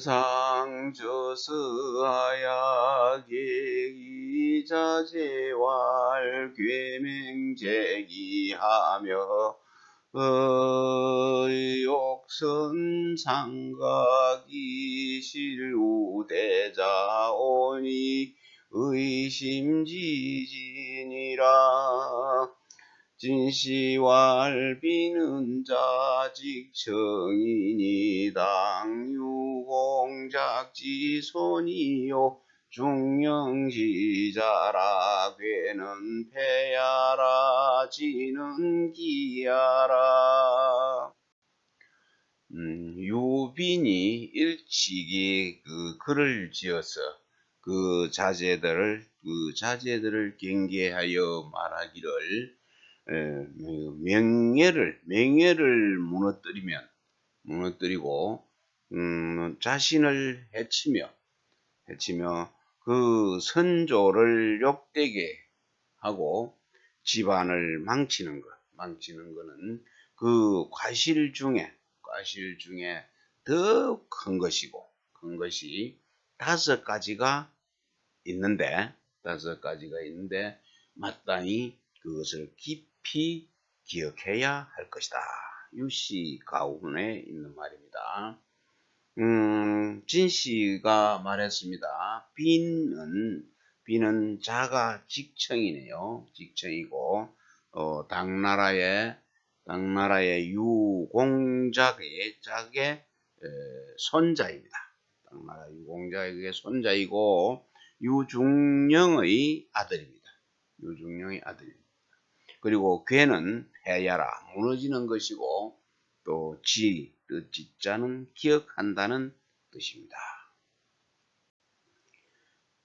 원상저서하야 계기자재왈 괴맹제기하며 의욕선 상각이 실우대자 오니 의심지진이라 진시왈비는 자직청이니 당유공작지손이요. 중령지자라 괴는 패야라 지는 기야라. 음, 유빈이 일찍이 그 글을 지어서 그 자제들을 그 자제들을 경계하여 말하기를 명예를 명예를 무너뜨리면 무너뜨리고 음, 자신을 해치며 해치며 그 선조를 욕되게 하고 집안을 망치는 것 망치는 것은 그 과실 중에 과실 중에 더 큰 것이고 큰 것이 다섯 가지가 있는데 다섯 가지가 있는데 마땅히 그것을 깊이 기억해야 할 것이다. 유시 가운에 있는 말입니다. 음, 진 씨가 말했습니다. 빈은 빈은 자가 직청이네요. 직청이고 어, 당나라의 당나라의 유공작의 에, 손자입니다. 당나라 유공작의 손자이고 유중령의 아들입니다. 유중령의 아들입니다. 그리고 괴는 해야라 무너지는 것이고 또 지, 뜻지 자는 기억한다는 뜻입니다.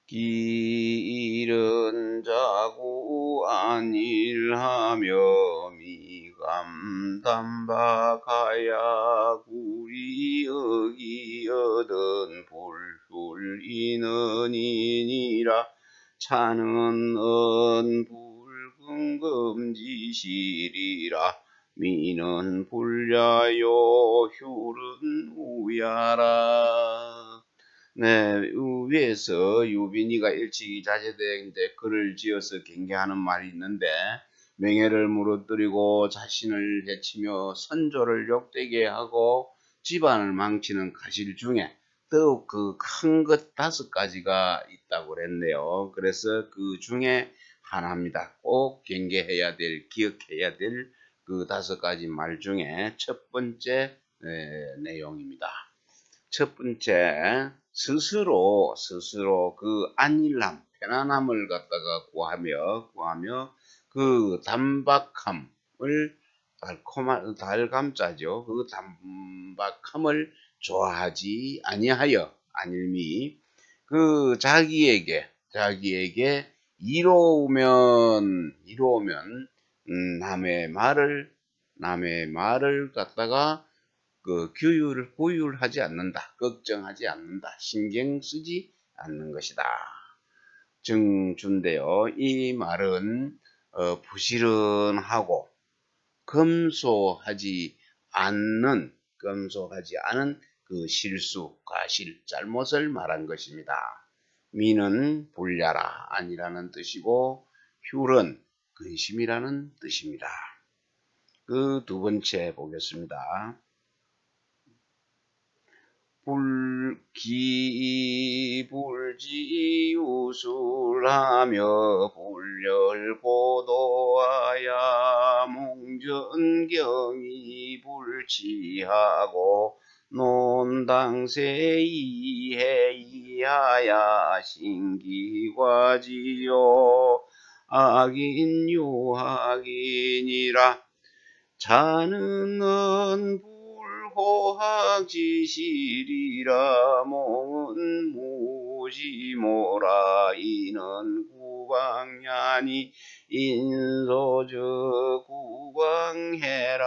길은 자고 안일하며 미감담박하야 구리 어기여든 불술이는이니라 차는 언부 금지시리라 미는 불야요 휴른 우야라 네 위에서 유빈이가 일찍이 자제되는데 글을 지어서 경계하는 말이 있는데 명예를 무너뜨리고 자신을 해치며 선조를 욕되게 하고 집안을 망치는 가실 중에 더욱 그 큰 것 다섯 가지가 있다고 그랬네요. 그래서 그 중에 하나입니다. 꼭 경계해야 될, 기억해야 될 그 다섯 가지 말 중에 첫 번째 에, 내용입니다. 첫 번째, 스스로, 스스로 그 안일함, 편안함을 갖다가 구하며, 구하며 그 단박함을 달콤한, 달감짜죠. 그 단박함을 좋아하지 아니하여, 안일미, 그 자기에게, 자기에게 이로우면 이로우면 음, 남의 말을 남의 말을 갖다가 그 규율을 고율하지 않는다. 걱정하지 않는다. 신경 쓰지 않는 것이다. 증준데요. 이 말은 어, 부지런하고 검소하지 않는 검소하지 않은 그 실수, 과실, 잘못을 말한 것입니다. 미는 불야라 아니라는 뜻이고 휼은 근심이라는 뜻입니다. 그 두 번째 보겠습니다. 불기불지우술하며 불열고도하야 몽전경이 불치하고 논당세 이해이하야 신기과지요 악인 유악인이라 자는 불호학지시리라 몽은 무지모라 이는 구광야니 인소저 구광해라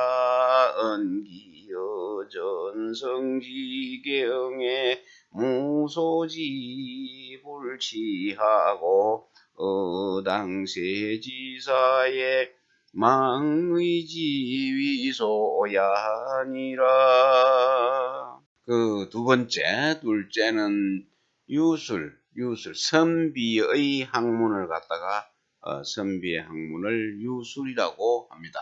은기 여전성지경에 무소지 불치하고 어당세지사의 망의지위소야니라 그 두 번째, 둘째는 유술, 유술, 선비의 학문을 갖다가 어, 선비의 학문을 유술이라고 합니다.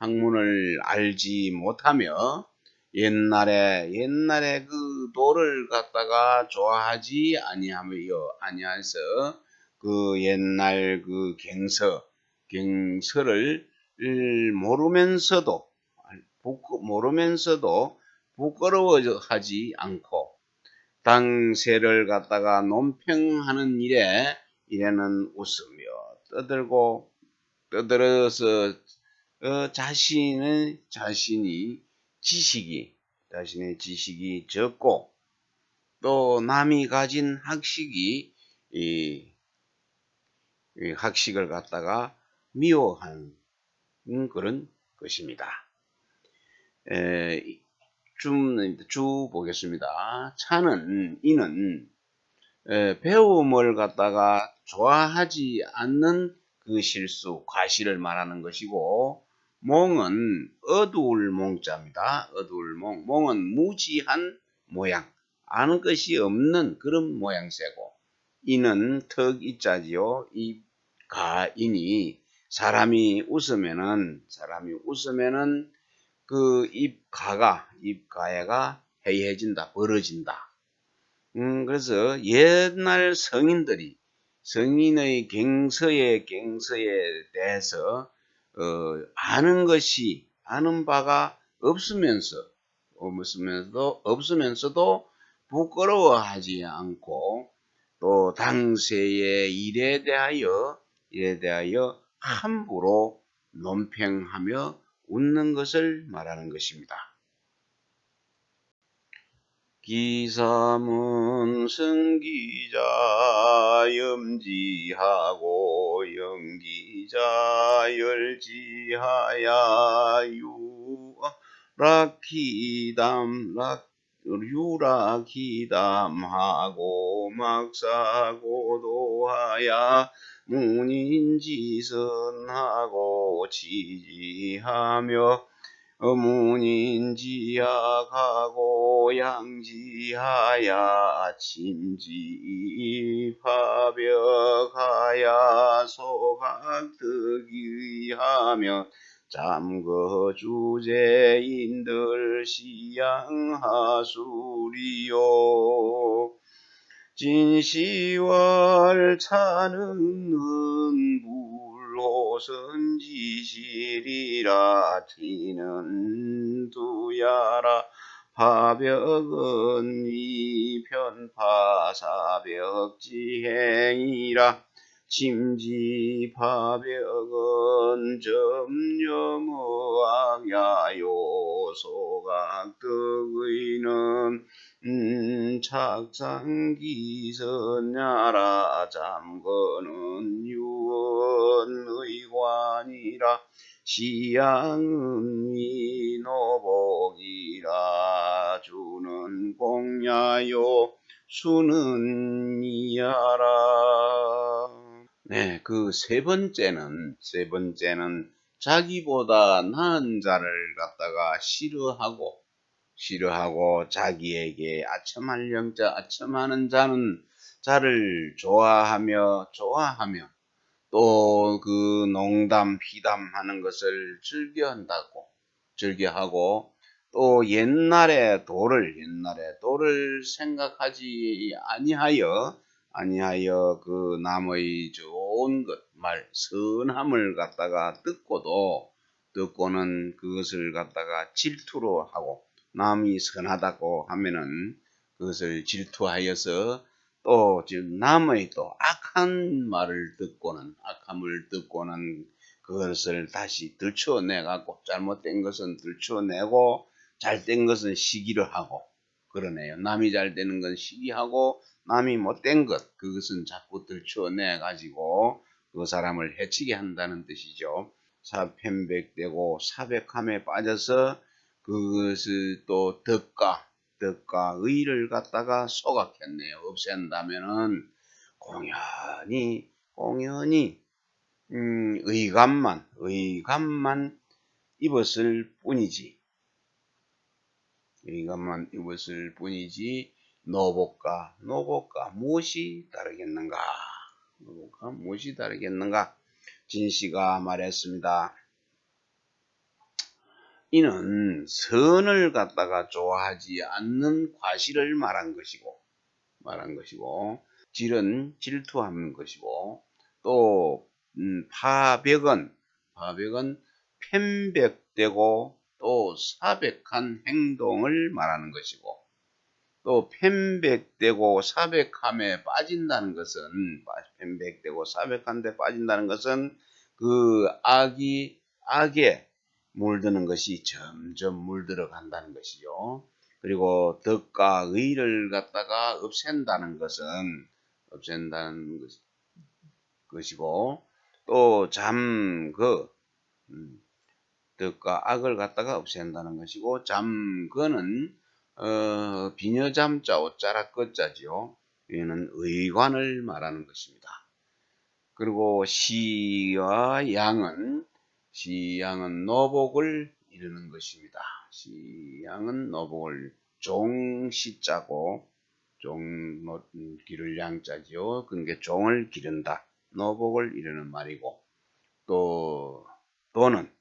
학문을 알지 못하며 옛날에 옛날에 그 도를 갖다가 좋아하지 아니하며 아니해서 그 옛날 그 갱서 갱서를 모르면서도 모르면서도 부끄러워하지 않고 당세를 갖다가 논평하는 일에 이래는 웃으며 떠들고 떠들어서 어, 자신의 자신이 지식이 자신의 지식이 적고 또 남이 가진 학식이 이, 이 학식을 갖다가 미워하는 그런 것입니다. 에, 좀, 쭉 보겠습니다. 차는, 이는, 에, 배움을 갖다가 좋아하지 않는 그 실수, 과실을 말하는 것이고, 몽은 어두울 몽자입니다. 어두울 몽. 몽은 무지한 모양, 아는 것이 없는 그런 모양새고, 이는 턱 이자지요. 이 가인이 사람이 웃으면은, 사람이 웃으면은 그 입가가, 입가해가 해이해진다, 벌어진다. 음, 그래서 옛날 성인들이 성인의 갱서에, 갱서에 대해서, 어, 아는 것이, 아는 바가 없으면서, 없으면서도, 없으면서도 부끄러워하지 않고, 또 당세의 일에 대하여, 일에 대하여 함부로 논평하며 웃는 것을 말하는 것입니다. 기사문 승기자 염지하고 영기자 열지하야 유락기담 유락기담하고 막사고도하야. 문인지선하고 지지하며 문인지약하고 양지하야 침지파벽하야 소각득이하며 잠거 주제인들 시양하수리요. 진시월 차는 불호선지시리라 티는 두야라 파벽은 위편파사벽지행이라 침지파벽은 점념의악야요 소각득의는 음, 착상기선야라 잠거는 유언의관이라 시양은 미노복이라 주는 공야요 수는 이야라 네, 그 세 번째는 세 번째는 자기보다 나은 자를 갖다가 싫어하고 싫어하고 자기에게 아첨할 영자 아첨하는 자는 자를 좋아하며 좋아하며 또 그 농담 피담하는 것을 즐겨한다고 즐겨하고 또 옛날의 도를 옛날의 도를 생각하지 아니하여 아니하여 그 남의 좋은 것 말 선함을 갖다가 듣고도 듣고는 그것을 갖다가 질투로 하고 남이 선하다고 하면은 그것을 질투하여서 또 지금 남의 또 악한 말을 듣고는 악함을 듣고는 그것을 다시 들추어내 갖고 잘못된 것은 들추어내고 잘된 것은 시기를 하고 그러네요. 남이 잘 되는 건 시기하고 남이 못된 것 그것은 자꾸 들추어내 가지고 그 사람을 해치게 한다는 뜻이죠. 사편백되고 사백함에 빠져서 그것을 또 덕과 덕과 의를 갖다가 소각했네요. 없앤다면은 공연히 공연히 음, 의감만 의감만 입었을 뿐이지 이것만 입었을 뿐이지 노복과 노복과 무엇이 다르겠는가? 노복과 무엇이 다르겠는가? 진씨가 말했습니다. 이는 선을 갖다가 좋아하지 않는 과실을 말한 것이고 말한 것이고 질은 질투하는 것이고 또 음, 파백은 파백은 편백되고 또 사백한 행동을 말하는 것이고 또 편백되고 사백함에 빠진다는 것은 편백되고 사백한데 빠진다는 것은 그 악이 악에 물드는 것이 점점 물들어 간다는 것이죠. 그리고 덕과 의를 갖다가 없앤다는 것은 없앤다는 것이고 또 잠그 음, 덕과 악을 갖다가 없앤다는 것이고 잠그는 어, 비녀잠자 오자라 끝자지요. 이는 의관을 말하는 것입니다. 그리고 시와 양은 시양은 노복을 이루는 것입니다. 시양은 노복을 종시자고 종 기를 양자지요. 그게 종을 기른다. 노복을 이루는 말이고 또 또는 어,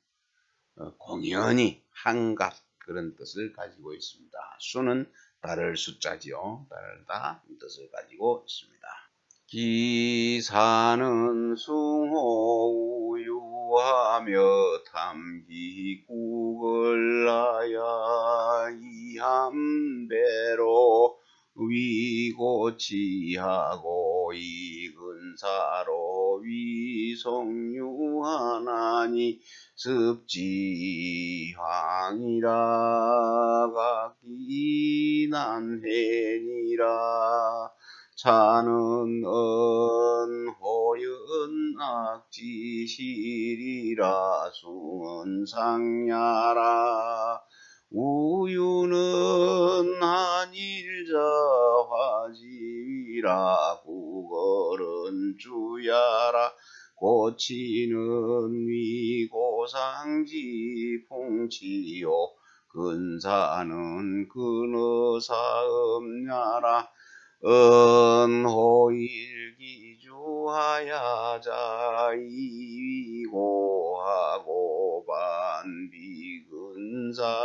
공연히 한갑 그런 뜻을 가지고 있습니다. 수는 다를 숫자지요. 다르다 뜻을 가지고 있습니다. 기사는 숭호 우유하며 탐기국을 나야 이함배로 위고치하고 이근사로 위성유하나니 습지황이라 각기난해니라. 차는 은호연 악지시리라 숭은 상야라 우유는 한일자 화지라 구걸은 주야라. 고치는 위고상지 풍치요. 근사는 근어사음냐라 은호일 기주하야 자이고하고 반비근사자야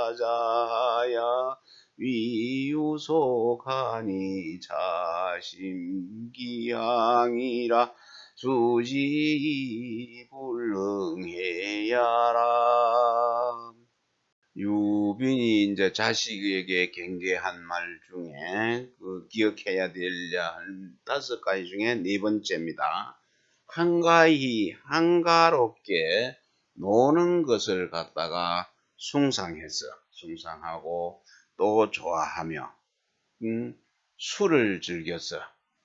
위유속하니 자심기향이라 수지불능해야라 유빈이 이제 자식에게 경계한 말 중에 그 기억해야 될 다섯 가지 중에 네 번째입니다. 한가히 한가롭게 노는 것을 갖다가 숭상해서 숭상하고 또 좋아하며 음, 술을 즐겨서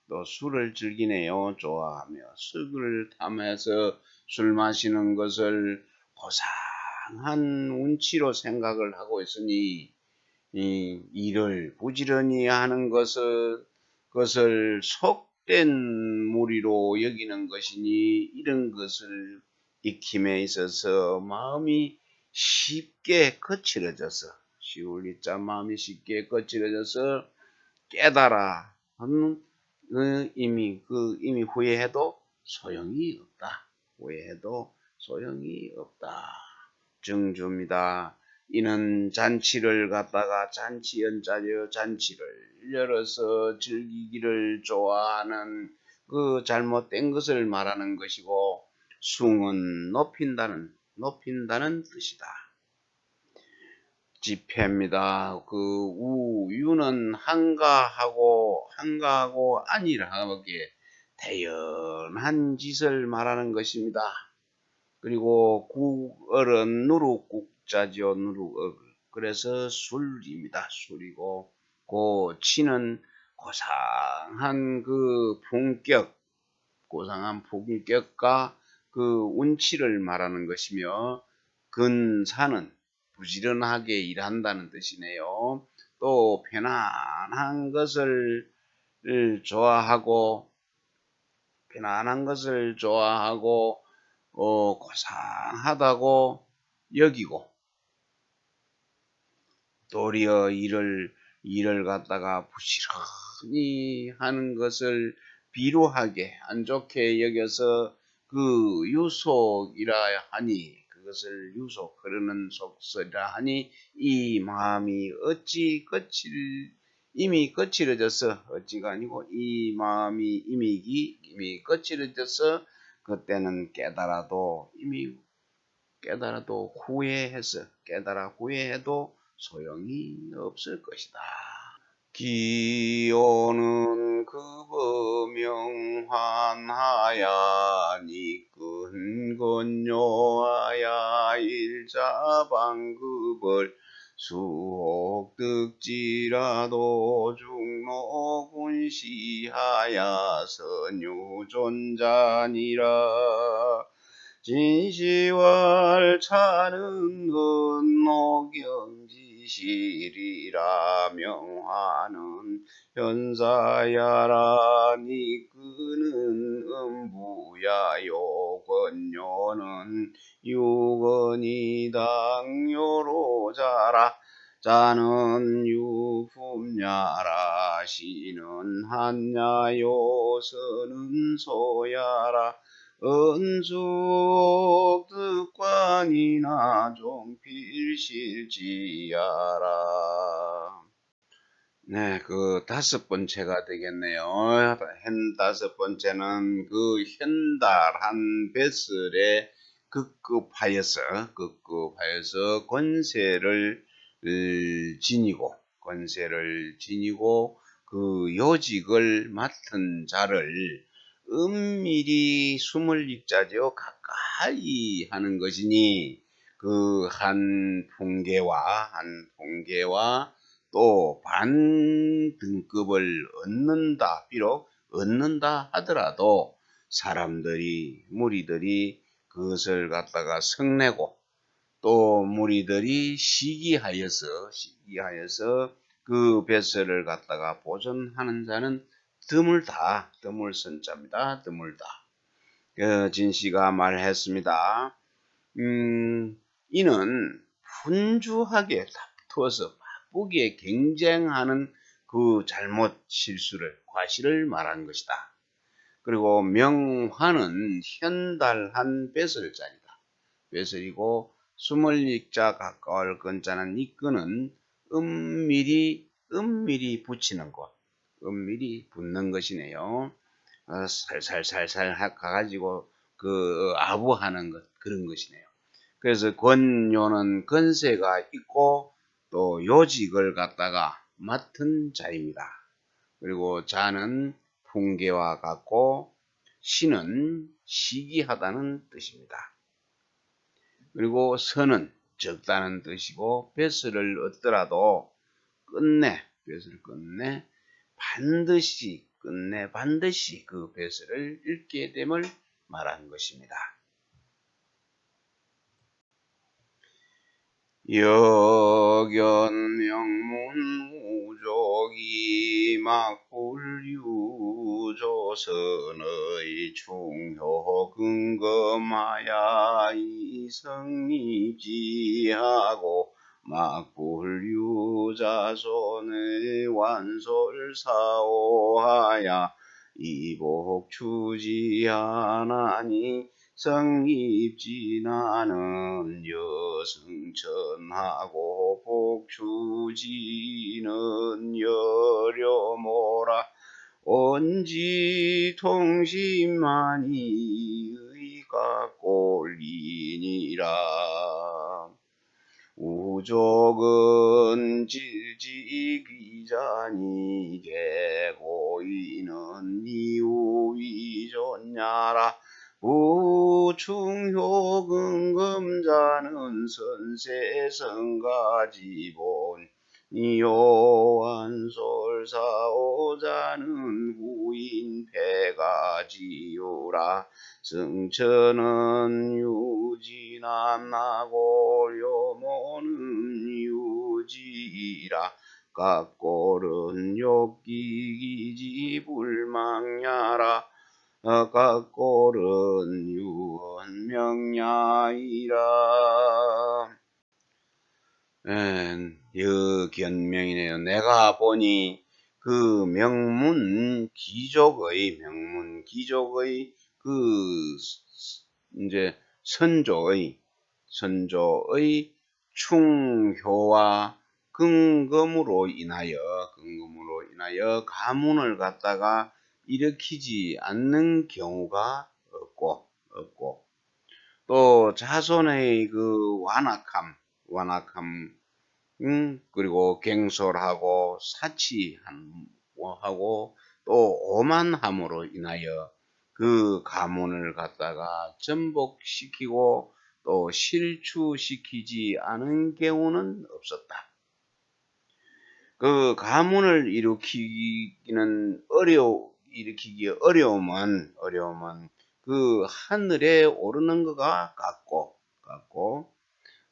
또 술을 즐기네요 좋아하며 술을 탐해서 술 마시는 것을 고사 강한 운치로 생각을 하고 있으니 이 일을 부지런히 하는 것을 것을 속된 무리로 여기는 것이니 이런 것을 익힘에 있어서 마음이 쉽게 거칠어져서 시울리자 마음이 쉽게 거칠어져서 깨달아 그 이미 그 이미 후회해도 소용이 없다. 후회해도 소용이 없다. 증주입니다. 이는 잔치를 갖다가 잔치 연자려 잔치를 열어서 즐기기를 좋아하는 그 잘못된 것을 말하는 것이고 숭은 높인다는 높인다는 뜻이다. 집회입니다. 그 우유는 한가하고 한가하고 아니라하게 대연한 짓을 말하는 것입니다. 그리고 국어는 누룩국자죠. 누룩. 그래서 술입니다. 술이고 고 치는 고상한 그 품격, 고상한 품격과 그 운치를 말하는 것이며 근사는 부지런하게 일한다는 뜻이네요. 또 편안한 것을 좋아하고 편안한 것을 좋아하고 어, 고상하다고 여기고 도리어 이를 일을 갖다가 부지런히 하는 것을 비루하게 안 좋게 여겨서 그 유속이라 하니 그것을 유속 그러는 속설이라 하니 이 마음이 어찌 끝을 이미 거칠어져서 어찌가 아니고 이 마음이 이미 이미 거칠어져서 그때는 깨달아도 이미 깨달아도 후회해서 깨달아 후회해도 소용이 없을 것이다. 기오는 그범명환하야 니끈건요하야 일자방급을 수옥득지라도 중로 군시하야 선유존자니라. 진시왈 차는 건노경지 시리라 명화는 현사야라 니끄는 음부야요 권요는 유건이 당요로 자라 자는 유품야라 시는 한야요 서는 소야라 은숙 득관이나 종 필실지야라 네, 그 다섯 번째가 되겠네요. 현 다섯 번째는 그 현달한 뱃슬에 급급하여서 급급하여서 권세를 지니고 권세를 지니고 그 요직을 맡은 자를 은밀히 숨을 익자죠 가까이 하는 것이니 그한 풍계와 한 풍계와 또 반 등급을 얻는다 비록 얻는다 하더라도 사람들이 무리들이 그것을 갖다가 성내고 또 무리들이 시기하여서 시기하여서 그 뱃설을 갖다가 보존하는 자는 드물다 드물 선 자입니다 드물다. 그 진씨가 말했습니다. 음, 이는 분주하게 다투어서 바쁘게 경쟁하는 그 잘못 실수를 과실을 말한 것이다 그리고 명화는 현달한 뱃설자이다 뱃설이고 숨을 익자 가까울 건자는 이 끈은 은밀히 은밀히 붙이는 것 은밀히 붙는 것이네요. 어, 살살살살 가가지고 그 아부하는 것 그런 것이네요. 그래서 권요는 건세가 있고 또 요직을 갖다가 맡은 자입니다. 그리고 자는 풍계와 같고 신은 시기하다는 뜻입니다. 그리고 선은 적다는 뜻이고 뱃을 얻더라도 끝내 뱃을 끝내 반드시 끝내 반드시 그 배설을 읽게 됨을 말한 것입니다. 여견 명문 우족이 막불유조선의 중효 근검하야 이성립지하고 막불유자손의 완솔사오하야 이복추지하나니 성입지나는 여승천하고 복추지는 여려모라. 온지 통심만이 의가 꼴리니라. 우족은 질지 귀자니 개고이는 이우위존냐라 부 충효근금자는 선세성가지본 요한솔사오자는 구인패가지요라 승천은 유진안나고 요모는 유지라 각골은 욕기기지 불망야라 각골은 유언명야이라 여견명이네요. 내가 보니 그 명문 귀족의 명문 귀족의 그 이제 선조의 선조의 충효와 근검으로 인하여 근검으로 인하여 가문을 갖다가 일으키지 않는 경우가 없고 없고 또 자손의 그 완악함 완악함 음, 그리고 갱솔하고 사치하고 또 오만함으로 인하여 그 가문을 갖다가 전복시키고 또 실추시키지 않은 경우는 없었다. 그 가문을 일으키기는 어려 일으키기 어려움은 어려움은 그 하늘에 오르는 것과 같고 같고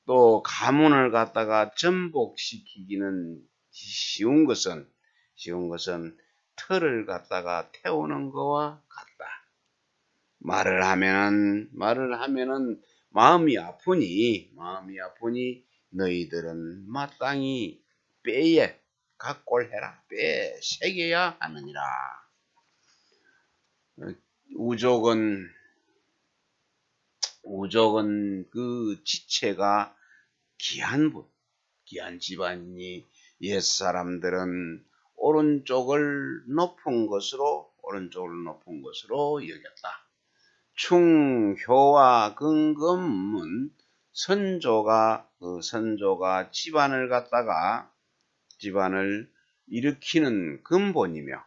또 가문을 갖다가 전복시키기는 쉬운 것은 쉬운 것은 틀을 갖다가 태우는 것과 같다. 말을 하면 말을 하면은 마음이 아프니 마음이 아프니 너희들은 마땅히 빼에 각골해라 빼 새겨야 하느니라. 우족은 우족은 그 지체가 귀한 분, 귀한 집안이니 옛 사람들은 오른쪽을 높은 것으로 오른쪽을 높은 것으로 여겼다. 충효와 근검은 선조가 그 선조가 집안을 갖다가 집안을 일으키는 근본이며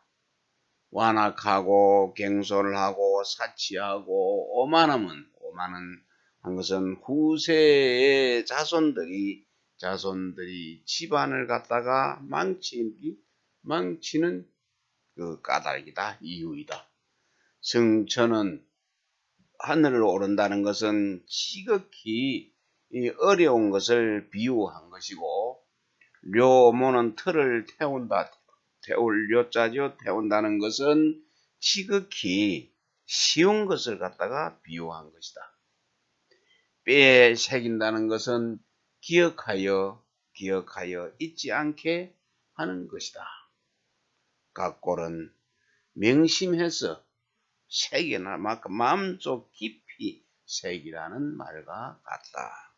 완악하고 갱솔하고 사치하고 오만함은 오만은 한 것은 후세의 자손들이 자손들이 집안을 갖다가 망치기 망치는 그 까닭이다 이유이다. 승천은 하늘을 오른다는 것은 지극히 어려운 것을 비유한 것이고 료모는 틀을 태운다 태울 료자죠 태운다는 것은 지극히 쉬운 것을 갖다가 비유한 것이다. 뼈에 새긴다는 것은 기억하여 기억하여 잊지 않게 하는 것이다. 각골은 명심해서 새겨나 마음속 깊이 새기라는 말과 같다.